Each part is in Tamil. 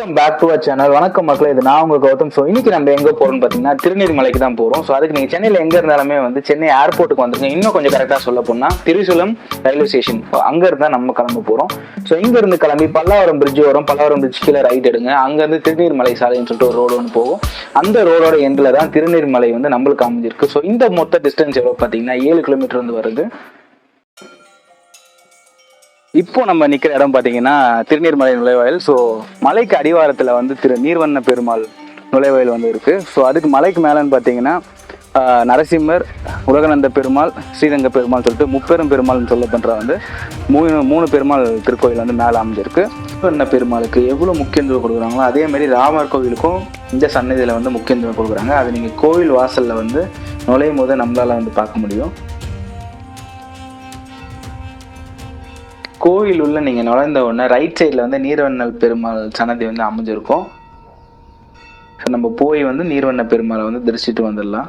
Welcome back to our channel வணக்கம் மக்களே இது நான் உங்க கௌதம். ஸோ இன்னைக்கு நம்ம எங்க போறோம்னு பார்த்தீங்கன்னா திருநீர்மலைக்கு தான் போறோம். ஸோ அதுக்கு நீங்க சென்னையில் எங்க இருந்தாலுமே வந்து சென்னை ஏர்போர்ட்டுக்கு வந்துருங்க. இன்னும் கொஞ்சம் கரெக்டாக சொல்ல போனா திருசூலம் ரயில்வே ஸ்டேஷன் அங்க இருந்தா நம்ம கிளம்ப போறோம். ஸோ இங்க இருந்து கிளம்பி பல்லாவரம் பிரிட்ஜ் வரும். பல்லாவரம் பிரிட்ஜ் கீழே ரைட் எடுங்க. அங்க இருந்து திருநீர்மலை சாலைன்னு சொல்லிட்டு ஒரு ரோடு ஒன்று போகும். அந்த ரோடோட எண்டில் தான் திருநீர்மலை வந்து நம்மளுக்கு அமைஞ்சிருக்கு. ஸோ இந்த மொத்த டிஸ்டன்ஸ் எவ்வளோ பார்த்தீங்கன்னா ஏழு கிலோமீட்டர் வந்து வருது. இப்போ நம்ம நிற்கிற இடம் பார்த்தீங்கன்னா திருநீர்மலை நுழைவாயில். ஸோ மலைக்கு அடிவாரத்தில் வந்து திரு நீர்வண்ண பெருமாள் நுழைவாயில் வந்து இருக்கு. ஸோ அதுக்கு மலைக்கு மேலேன்னு பார்த்தீங்கன்னா நரசிம்மர் உலகநந்த பெருமாள் ஸ்ரீரங்க பெருமாள் சொல்லிட்டு முப்பெரும் பெருமாள்னு சொல்லப்படுற வந்து மூணு மூணு பெருமாள் திருக்கோயில் வந்து மேலே அமைஞ்சிருக்கு. நீர்வண்ண பெருமாளுக்கு எவ்வளோ முக்கியத்துவம் கொடுக்குறாங்களோ அதேமாரி ராமர் கோவிலுக்கும் இந்த சன்னதியில் வந்து முக்கியத்துவம் கொடுக்குறாங்க. அது நீங்கள் கோவில் வாசலில் வந்து நுழையும் போது நம்மளால் வந்து பார்க்க முடியும். கோவில் உள்ள நீங்க நுழைந்த உடனே ரைட் சைடில் வந்து நீர்வண்ணல் பெருமாள் சன்னதி வந்து அமைஞ்சிருக்கும். ஸோ நம்ம போய் வந்து நீர்வண்ண பெருமாளை வந்து தரிசிட்டு வந்துடலாம்.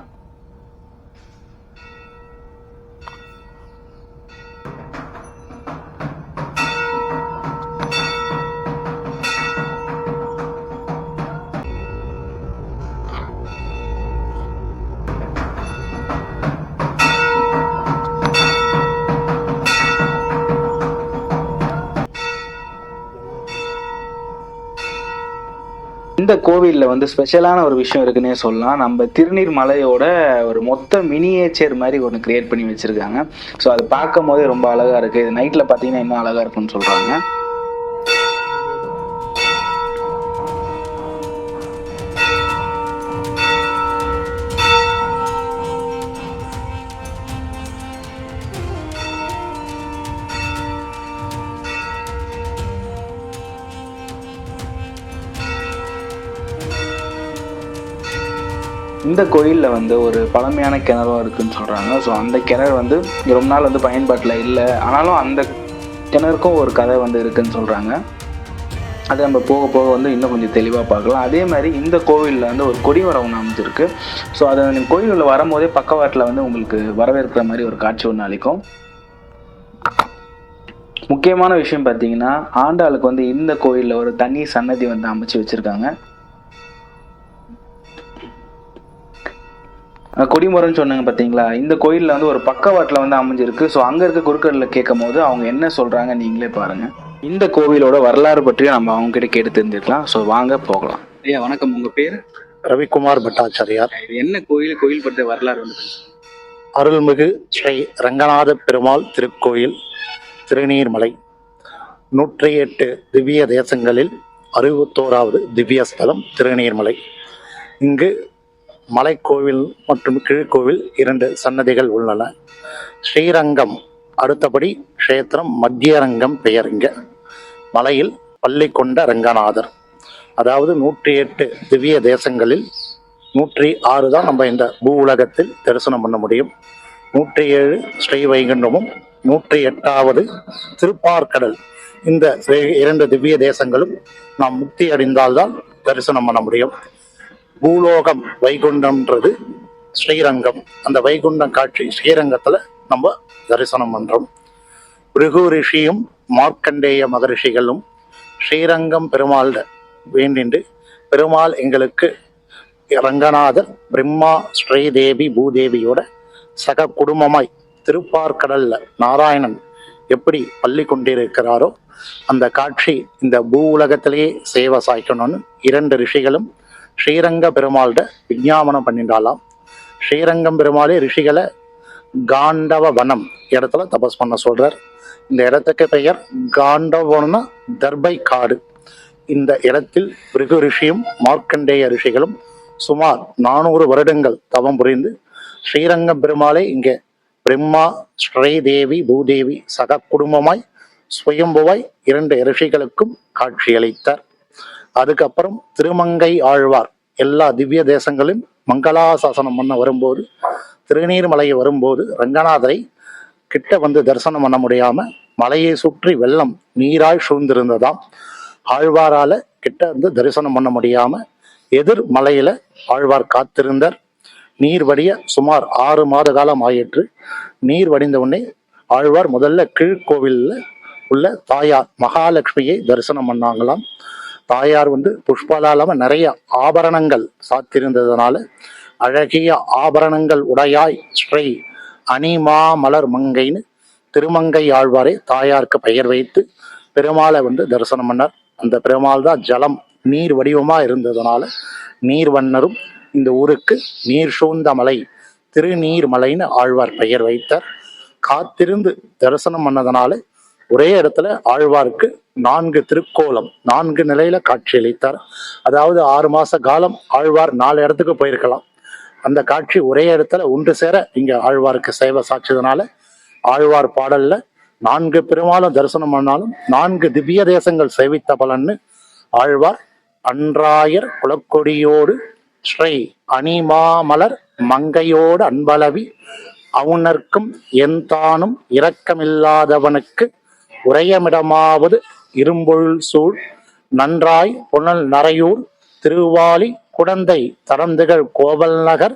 இந்த கோவிலில் வந்து ஸ்பெஷலான ஒரு விஷயம் இருக்குன்னே சொல்லலாம். நம்ம திருநீர் மலையோட ஒரு மொத்த மினியேச்சர் மாதிரி ஒன்று கிரியேட் பண்ணி வச்சிருக்காங்க. ஸோ அது பார்க்கும் போதே ரொம்ப அழகா இருக்கு. இது நைட்டில் பார்த்தீங்கன்னா இன்னும் அழகா இருக்கும்னு சொல்றாங்க. இந்த கோயிலில் வந்து ஒரு பழமையான கிணறும் இருக்குன்னு சொல்கிறாங்க ஸோ அந்த கிணறு வந்து ரொம்ப நாள் வந்து பயன்பாட்டில் இல்லை. ஆனாலும் அந்த கிணறுக்கும் ஒரு கதை வந்து இருக்குன்னு சொல்கிறாங்க அது நம்ம போக போக வந்து இன்னும் கொஞ்சம் தெளிவாக பார்க்கலாம். அதே மாதிரி இந்த கோவிலில் வந்து ஒரு கொடிமரம் ஒன்று அமைஞ்சிருக்கு. ஸோ அதை நீங்கள் கோயிலில் வரும்போதே பக்கவாட்டில் வந்து உங்களுக்கு வரவேற்கிற மாதிரி ஒரு காட்சி ஒன்று அளிக்கும். முக்கியமான விஷயம் பார்த்தீங்கன்னா ஆண்டாளுக்கு வந்து இந்த கோயிலில் ஒரு தனி சன்னதி வந்து அமைச்சு வச்சுருக்காங்க. கொடிமரம்னு சொன்னாங்க பார்த்தீங்களா இந்த கோயிலில் வந்து ஒரு பக்கவாட்டில் வந்து அமைஞ்சிருக்கு. ஸோ அங்கே இருக்க குருக்களில் கேட்கும் போது அவங்க என்ன சொல்கிறாங்க நீங்களே பாருங்க. இந்த கோவிலோட வரலாறு பற்றி நம்ம அவங்க கிட்ட கேட்டு தெரிஞ்சுக்கலாம். ஸோ வாங்க போகலாம். ஐயா வணக்கம். உங்கள் பேர்? ரவிக்குமார் பட்டாச்சாரியார். இது என்ன கோயில்? கோயில் பற்றிய வரலாறு வந்து அருள்மிகு ஸ்ரீ ரங்கநாத பெருமாள் திருக்கோயில் திருநீர்மலை. நூற்றி எட்டு திவ்ய தேசங்களில் அறுபத்தோராவது திவ்ய ஸ்தலம் திருநீர்மலை. இங்கு மலைக்கோவில் மற்றும் கீழ்கோவில் இரண்டு சன்னதிகள் உள்ளன. ஸ்ரீரங்கம் அடுத்தபடி க்ஷேத்திரம் மத்தியரங்கம் பெயர் இங்கே. மலையில் பள்ளி கொண்ட ரங்கநாதர். அதாவது நூற்றி எட்டு திவ்ய தேசங்களில் நூற்றி ஆறு தான் நம்ம இந்த பூ உலகத்தில் தரிசனம் பண்ண முடியும். நூற்றி ஏழு ஸ்ரீ வைகுண்டமும் நூற்றி எட்டாவது திருப்பார்கடல். இந்த இரண்டு திவ்ய தேசங்களும் நாம் முக்தி அடைந்தால்தான் தரிசனம் பண்ண முடியும். பூலோகம் வைகுண்டம்ன்றது ஸ்ரீரங்கம். அந்த வைகுண்டம் காட்சி ஸ்ரீரங்கத்தில் நம்ம தரிசனம் பண்ணுறோம் பிருகு ரிஷியும் மார்க்கண்டேய மகரிஷிகளும் ஸ்ரீரங்கம் பெருமாள்ட வேண்டிண்டு பெருமாள் எங்களுக்கு ரங்கநாதர் பிரம்மா ஸ்ரீதேவி பூதேவியோட சக குடும்பமாய் திருப்பார்கடல்ல நாராயணன் எப்படி பள்ளி கொண்டிருக்கிறாரோ அந்த காட்சி இந்த பூ உலகத்திலேயே சேவை சாய்க்கணும்னு இரண்டு ரிஷிகளும் ஸ்ரீரங்க பெருமாள்கிட்ட விஞ்ஞாபனம் பண்ணிட்டாலாம் ஸ்ரீரங்கம் பெருமாளே ரிஷிகளை காண்டவ வனம் இடத்துல தபஸ் பண்ண சொல்றார். இந்த இடத்துக்கு பெயர் காண்டவனா தர்பை காடு. இந்த இடத்தில் பிருகு ரிஷியும் மார்க்கண்டேய ரிஷிகளும் சுமார் நானூறு வருடங்கள் தவம் புரிந்து ஸ்ரீரங்கம் பெருமாளே இங்கே பிரம்மா ஸ்ரீதேவி பூதேவி சக குடும்பமாய் சுயம்புவாய் இரண்டு ரிஷிகளுக்கும் காட்சியளித்தார். அதுக்கப்புறம் திருமங்கை ஆழ்வார். எல்லா திவ்ய தேசங்களும் மங்களாசாசனம் பண்ண வரும்போது திருநீர்மலையை வரும்போது ரங்கநாதரை கிட்ட வந்து தரிசனம் பண்ண முடியாம மலையை சுற்றி வெள்ளம் நீராய் சூழ்ந்திருந்ததாம். ஆழ்வாரால கிட்ட இருந்து தரிசனம் பண்ண முடியாம எதிர் மலையில ஆழ்வார் காத்திருந்தார். நீர் வடிய சுமார் ஆறு மாத காலம் ஆயிற்று. நீர் வடிந்த உடனே ஆழ்வார் முதல்ல கீழ்கோவிலில் உள்ள தாயார் மகாலட்சுமியை தரிசனம் பண்ணாங்களாம். தாயார் வந்து புஷ்பலா நிறைய ஆபரணங்கள் சாத்திருந்ததுனால அழகிய ஆபரணங்கள் உடையாய் ஸ்ரீ அனிமா மலர் மங்கைன்னு திருமங்கை ஆழ்வாரே தாயாருக்கு பெயர் வைத்து பெருமாளை வந்து தரிசனம் பண்ணார். அந்த பெருமாள் தான் ஜலம் நீர் வடிவமா இருந்ததுனால நீர்வண்ணரும் இந்த ஊருக்கு நீர் சூழ்ந்த மலை திருநீர்மலைன்னு ஆழ்வார் பெயர் வைத்தார். காத்திருந்து தரிசனம் பண்ணதுனால ஒரே இடத்துல ஆழ்வாருக்கு நான்கு திருக்கோலம் நான்கு நிலையில காட்சியளித்தார் அதாவது ஆறு மாச காலம் ஆழ்வார் நாலு இடத்துக்கு போயிருக்கலாம். அந்த காட்சி ஒரே இடத்துல ஒன்று சேர இங்க ஆழ்வாருக்கு சேவை சாட்சியதுனால ஆழ்வார் பாடல்ல நான்கு பெருமாளும் தரிசனம் பண்ணாலும் நான்கு திவ்ய தேசங்கள் சேவித்த பலன்னு ஆழ்வார் அன்றாயர் குலக்கொடியோடு ஸ்ரீ அணிமாமலர் மங்கையோடு அன்பளவி அவுணர்க்கும் எந்தானும் இரக்கமில்லாதவனுக்கு உரையமிடமாவது இரும்பொருள் சூழ் நன்றாய் புனல் நரையூர் திருவாலி குடந்தை தரந்துகள் கோவல் நகர்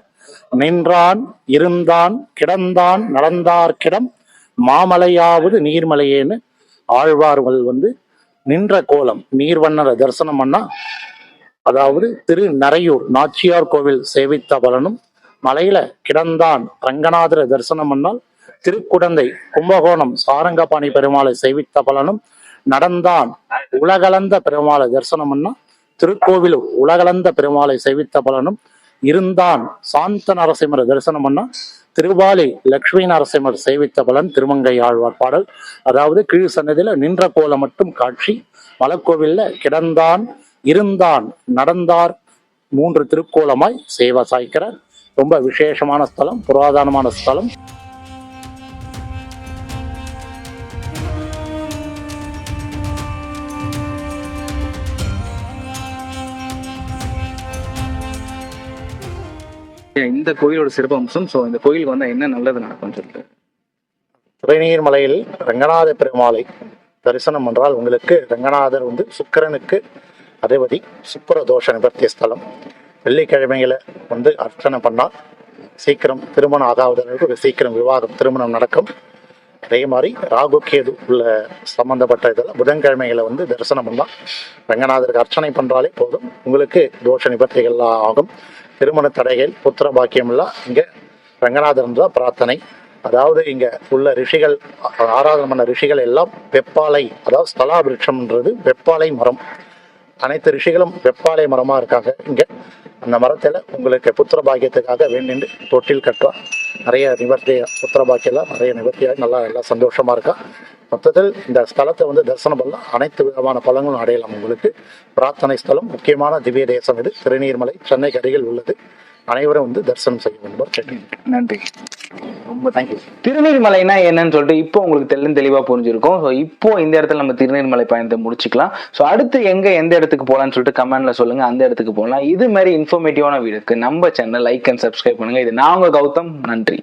நின்றான் இருந்தான் கிடந்தான் நடந்தார்க்கிடம் மாமலையாவது நீர்மலையேன்னு ஆழ்வார்கள் வந்து நின்ற கோலம் நீர்வண்ணரை தரிசனம் பண்ணா அதாவது திரு நரையூர் நாச்சியார் கோவில் சேவித்த பலனும் மலையில கிடந்தான் ரங்கநாதரை தரிசனம் பண்ணால் திருக்குடந்தை கும்பகோணம் சாரங்கபாணி பெருமாளை செய்வித்த பலனும் நடந்தான் உலகளந்த பெருமாளை தரிசனம் பண்ணா திருக்கோவிலூர் உலகளந்த பெருமாளை சேவித்த பலனும் இருந்தான். சாந்த நரசிம்மர் தரிசனம் பண்ணா திருவாலி லக்ஷ்மி நரசிம்மர் சேவித்த பலன் திருமங்கை ஆழ்வார் பாடல். அதாவது கீழ் சன்னதியில நின்ற கோலம் மட்டும் காட்சி. மலக்கோவில்ல கிடந்தான் இருந்தான் நடந்தார். மூன்று திருக்கோலமாய் சேவை சாய்க்கிறார். ரொம்ப விசேஷமான ஸ்தலம் புராதனமான ஸ்தலம். இந்த கோயிலோட சிறப்பம்சம் ஸோ இந்த கோயிலுக்கு வந்தால் என்ன நல்லது நடக்கும் சொல்லிட்டு. துறைநீர் மலையில் ரங்கநாத பெருமாளை தரிசனம் என்றால் உங்களுக்கு ரங்கநாதர் வந்து சுக்கிரனுக்கு அதிபதி சுக்கர தோஷ நிவர்த்திய ஸ்தலம். வெள்ளிக்கிழமையில வந்து அர்ச்சனை பண்ணால் சீக்கிரம் திருமணம் ஆகாதவர்களுக்கு சீக்கிரம் விவாகம் திருமணம் நடக்கும். அதே மாதிரி ராகு கேது உள்ள சம்பந்தப்பட்ட இதெல்லாம் புதன்கிழமைகளை வந்து தரிசனம் பண்ணலாம் ரங்கநாதருக்கு அர்ச்சனை பண்றாலே போதும். உங்களுக்கு தோஷ நிபர்த்திகள்லாம் ஆகும். திருமண தடைகள் புத்திர பாக்கியமெல்லாம் இங்கே ரங்கநாதன் தான் பிரார்த்தனை. அதாவது இங்கே உள்ள ரிஷிகள் ஆராதனை பண்ண ரிஷிகள் எல்லாம் வெப்பாலை அதாவது ஸ்தலா விருட்சம்ன்றது வெப்பாலை மரம். அனைத்து ரிஷிகளும் வெப்பாலை மரமாக இருக்காங்க இங்கே. அந்த மரத்தில் உங்களுக்கு புத்திர பாக்கியத்துக்காக வேண்டிண்டு தொட்டில் கட்டுறா. நிறைய நிவர்த்தி புத்திர பாக்கியெல்லாம் நிறைய நிவர்த்தியாக நல்லா எல்லாம் சந்தோஷமாக இருக்கா. மொத்தத்தில் இந்த ஸ்தலத்தை வந்து தரிசனம் பண்ணலாம். அனைத்து விதமான பலங்களும் அடையலாம் உங்களுக்கு. பிரார்த்தனை ஸ்தலம் முக்கியமான திவ்ய தேசம் இது. திருநீர்மலை சென்னைக்கு அருகில் உள்ளது. அனைவரும் வந்து தரிசனம் செய்ய வேண்டும். நன்றி. ரொம்ப தேங்க்யூ திருநீர்மலைனா என்னன்னு சொல்லிட்டு இப்போ உங்களுக்கு தெல்லும் தெளிவா புரிஞ்சிருக்கும். ஸோ இப்போ இந்த இடத்துல நம்ம திருநீர்மலை பயணத்தை முடிச்சுக்கலாம். ஸோ அடுத்து எங்க எந்த இடத்துக்கு போகலாம்னு சொல்லிட்டு கமெண்ட்ல சொல்லுங்க. அந்த இடத்துக்கு போகலாம் இது மாதிரி இன்ஃபர்மேட்டிவான வீடியோக்கு நம்ம சேனல் லைக் அண்ட் சப்ஸ்கிரைப் பண்ணுங்க. இது நான் உங்க கௌதம். நன்றி.